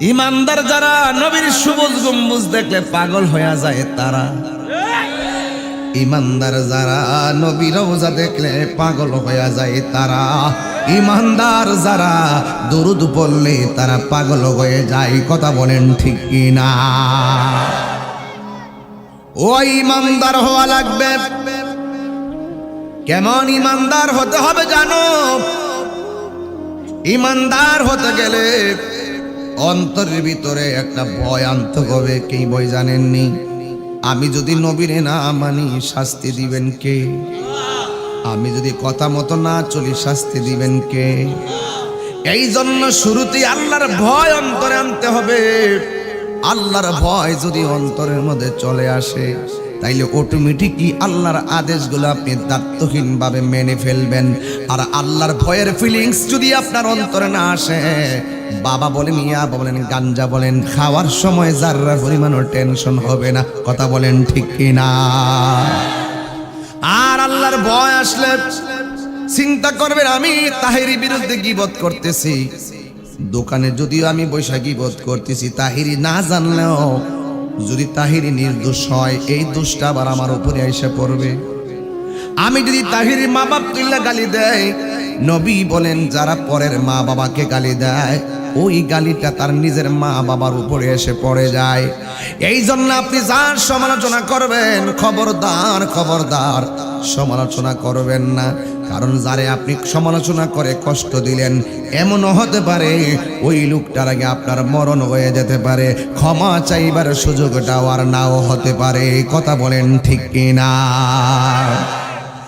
ইমানদার যারা নবীর সবুজ গম্বুজ দেখলে পাগল হয়ে যায় তারা। ইমানদার যারা নবী রোজা দেখলে পাগল হয়ে যায় তারা। ইমানদার যারা দরুদ পড়লে তারা পাগল হয়ে যায়, কথা বলেন ঠিক কিনা? ও ইমানদার হওয়া লাগবে। কেমন ইমানদার হতে হবে জানো? ইমানদার হতে গেলে অন্তরের ভিতরে একটা ভয় আনতে হবে, কেই বই জানেননি? আমি যদি নবীরে না মানি, শাস্তি দিবেন কে? আমি যদি কথা মতো না চলি, শাস্তি দিবেন কে? এই জন্য শুরুতেই আল্লাহর ভয় অন্তরে আনতে হবে। আল্লাহর ভয় যদি অন্তরের মধ্যে চলে আসে, তাইলে অটোমেটিকই আল্লাহর আদেশগুলো আপনি দায়িত্বহীনভাবে মেনে ফেলবেন। আর আল্লাহর ভয়ের ফিলিংস যদি আপনার অন্তরে না আসে, বাবা বলেন ইয়া বলেন, গাঞ্জা বলেন, খাওয়ার সময় যাররা পরিমাণও টেনশন হবে না। কথা বলেন ঠিক কিনা? আর আল্লাহর ভয় আসলে চিন্তা করবেন, আমি তাহেরি বিরুদ্ধে গিবত করতেছি। দোকানে যদিও আমি বৈশাখী বোধ করতেছি, তাহিরি না জানলেও যদি তাহিরি নির্দোষ হয়, এই দোষটা আবার আমার উপরে এসে পড়বে। আমি যদি তাহিরি মা বাপ তুল্লা গালি দেয় নবী বলেন, যারা পরের মা বাবাকে গালি দেয়, ওই গালিটা তার নিজের মা বাবার উপরে এসে পড়ে যায়। এই জন্য আপনি যার সমালোচনা করবেন, খবরদার খবরদার, সমালোচনা করবেন না। কারণ যারে আপনি সমালোচনা করে কষ্ট দিলেন, এমনও হতে পারে ওই লোকটার আগে আপনার মরণ হয়ে যেতে পারে, ক্ষমা চাইবার সুযোগটাও আর নাও হতে পারে। কথা বলেন ঠিক কিনা?